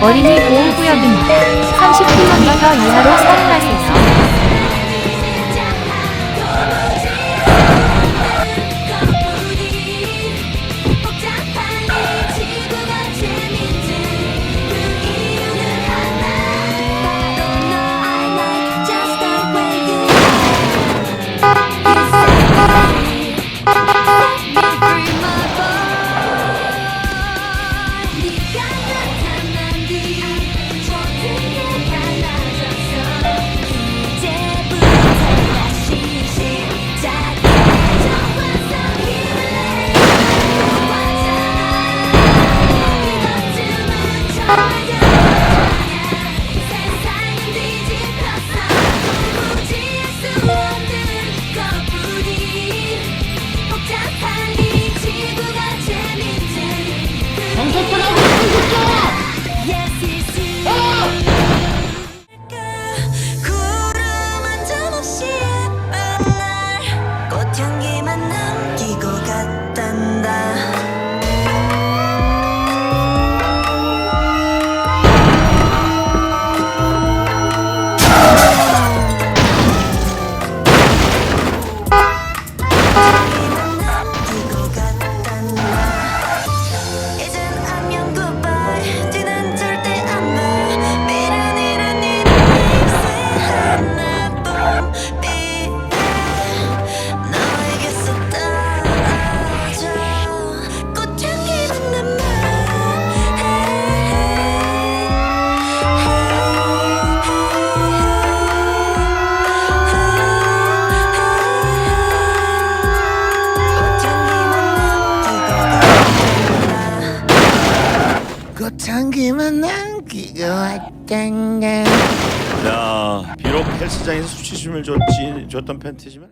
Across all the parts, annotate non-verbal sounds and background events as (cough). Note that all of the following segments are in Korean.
어린이 보호구역입니다. 30km 이하로 사용하세요. 꽃향기만 남기고 왔단가 자, 비록 헬스장에서 수치심을 줬지, 줬던 팬티지만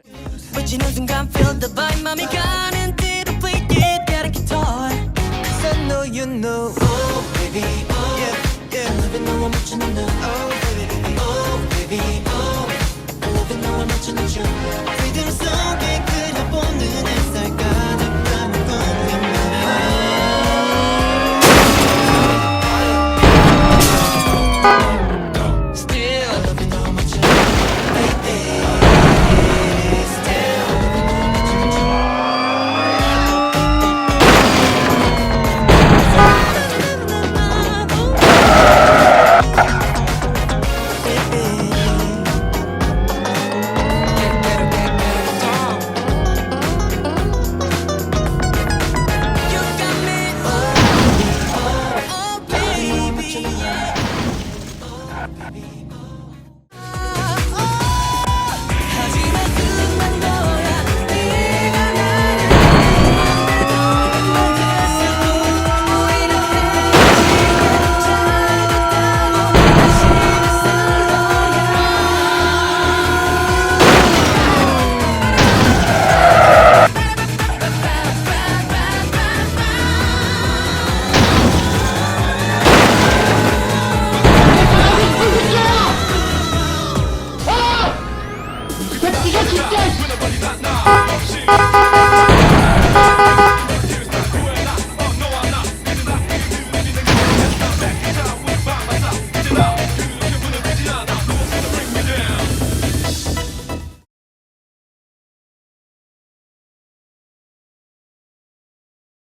부치는 순간 feel the vibe 맘이 가는 대로 play it gotta get tall I know you know oh baby oh yeah yeah I'm watching you now oh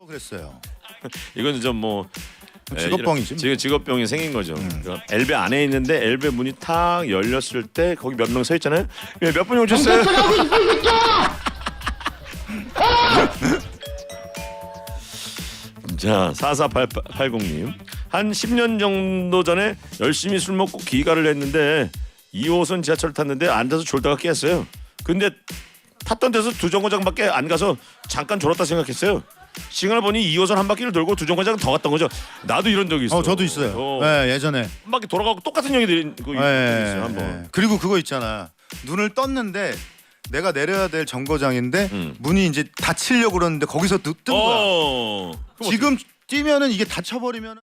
그랬어요. (laughs) 이건 좀 뭐 직업병이지, 뭐. 지금 직업병이 생긴 거죠. 그러니까 엘베 안에 있는데 엘베 문이 탁 열렸을 때 거기 몇 명 서 있잖아요. 예, 몇 분이 오셨어요? 정색하라고 있으니까 자, 4480님. 한 10년 정도 전에 열심히 술 먹고 귀가를 했는데 2호선 지하철 탔는데 앉아서 졸다가 깼어요. 근데 탔던 데서 두 정거장밖에 안 가서 잠깐 졸았다 생각했어요. 시간을 보니 2호선 한 바퀴를 돌고 두 정거장 더 갔던 거죠. 나도 이런 적이 있어. 어 저도 있어요 어, 네, 예전에 한 바퀴 돌아가고 똑같은 얘기 드린 거 네, 있어요 한 번. 네. 그리고 그거 있잖아 눈을 떴는데 내가 내려야 될 정거장인데 음. 문이 이제 닫히려고 그러는데 거기서 뜬, 뜬 거야 어. 그럼 지금 뛰면은 이게 닫혀버리면